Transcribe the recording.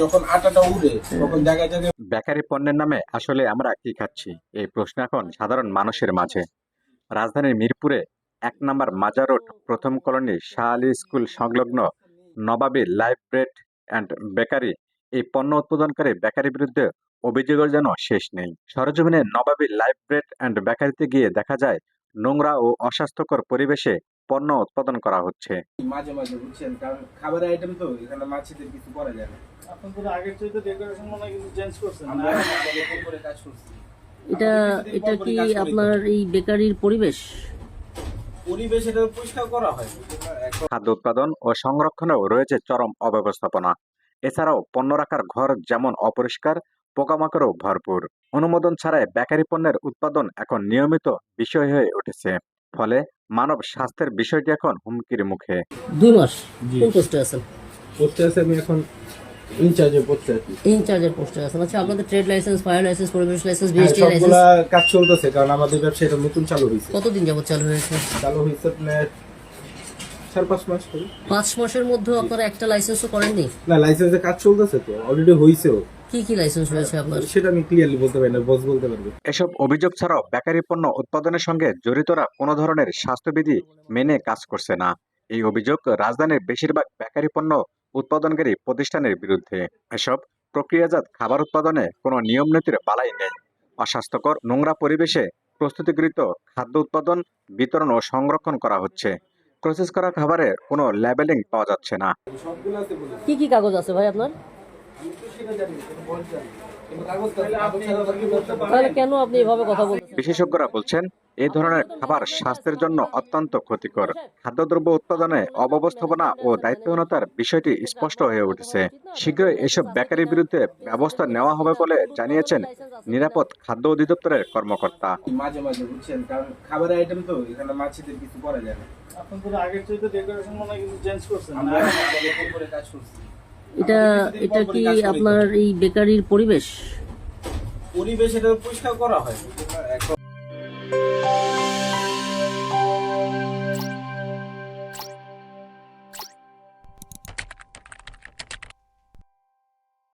যখন আটাটা উড়ে তখন জায়গায় জায়গায় বেকারি পণ্যের নামে আসলে আমরা কি খাচ্ছি? এই প্রশ্ন এখন সাধারণ মানুষের মাঝে। রাজধানীর মিরপুরে এক নম্বর মাজার রোড প্রথম কলোনি শাহ আলী স্কুল সংলগ্ন Nawabi life bread and bakery. এই পণ্য উৎপাদনকারী বেকারির বিরুদ্ধে অভিযোগের যেন শেষ নেই। সরজমিনে নবাবী লাইফ ব্রেড অ্যান্ড বেকারিতে গিয়ে দেখা যায় নোংরা ও অস্বাস্থ্যকর পরিবেশে পণ্য উৎপাদন করা হচ্ছে। মাঝে মাঝে বুঝছেন কারণ খাবারের আইটেম তো এখানে মাছিদের কিছু করা যায় না। আপনাদের আগের চাইতে ডেকোরেশন মনে কিছু চেঞ্জ করছেন আমরা করে কাজ করছি। এটা এটা কি আপনার এই বেকারির পরিবেশ? পরিবেশ এটা পরিষ্কার করা হয়। খাদ্য উৎপাদন ও সংরক্ষণেও রয়েছে চরম অব্যবস্থাপনা। এছাড়াও পণ্য রাখার ঘর যেমন অপরিষ্কার পোকামাকড়ও ভরপুর। অনুমোদন ছাড়াই বেকারি পণ্যের উৎপাদন এখন নিয়মিত বিষয় হয়ে উঠেছে। ফলে মানব স্বাস্থ্যের বিষয়টি এখন হুমকির মুখে। দুই মাস কোন পোস্টে আছেন? পড়তে আছে আমি এখন ইনচার্জে পড়তে আছি। ইনচার্জের পোস্টে আছেন। আচ্ছা আপনাদের ট্রেড লাইসেন্স ফায়ার লাইসেন্স পরিবেশ লাইসেন্স হ্যাঁ, বিএসটি সবগুলা লাইসেন্স। কাজ চলতেছে কারণ আমাদের ব্যবসা এটা নতুন চালু হয়েছে। কতদিন যাবত চালু হয়েছে? চালু হয়েছে আপনার চার পাঁচ মাস পাঁচ মাসের মধ্যে আপনারা একটা লাইসেন্সও করেননি? না লাইসেন্সের কাজ চলতেছে তো অলরেডি হয়েছেও কি কি লাইসেন্স রয়েছে আপনার? সেটা আমি ক্লিয়ারলি বলতে পারি না বস বলতে পারবে। এসব অভিযোগ ছাড়াও বেকারি পণ্য উৎপাদনের সঙ্গে জড়িতরা কোনো ধরনের স্বাস্থ্যবিধি মেনে কাজ করছে না। এই অভিযোগ রাজধানীর বেশিরভাগ বেকারি পণ্য উৎপাদনকারী প্রতিষ্ঠানের বিরুদ্ধে। এসব প্রক্রিয়াজাত খাবার উৎপাদনে কোনো নিয়ম নীতির বালাই নেই। অস্বাস্থ্যকর নোংরা পরিবেশে প্রস্তুতিকৃত খাদ্য উৎপাদন বিতরণ ও সংরক্ষণ করা হচ্ছে। প্রসেস করা খাবারে কোনো লেবেলিং পাওয়া যাচ্ছে না। কি কি কাগজ আছে ভাই আপনার? বিশেষজ্ঞরা বলছেন এই ধরনের খাবার স্বাস্থ্যের জন্য অত্যন্ত ক্ষতিকর। খাদ্যদ্রব্য উৎপাদনে অব্যবস্থাপনা ও দায়িত্বহীনতার বিষয়টি স্পষ্ট হয়ে উঠেছে। শীঘ্রই এসব বেকারির বিরুদ্ধে ব্যবস্থা নেওয়া হবে বলে জানিয়েছেন নিরাপদ খাদ্য অধিদপ্তরের কর্মকর্তা। মাঝে মাঝে বুঝছেন কারণ খাবারের আইটেম তো এখানে মাছিদের কিছু করা যায় না। আপনাদের আগের চাইতে ডেকোরেশন মনে হয় কিছু চেঞ্জ করছেন আমরা কাজ করছি। এটা এটা কি আপনার এই বেকারির পরিবেশ? পরিবেশ এটা পরিষ্কার করা হয়। এখন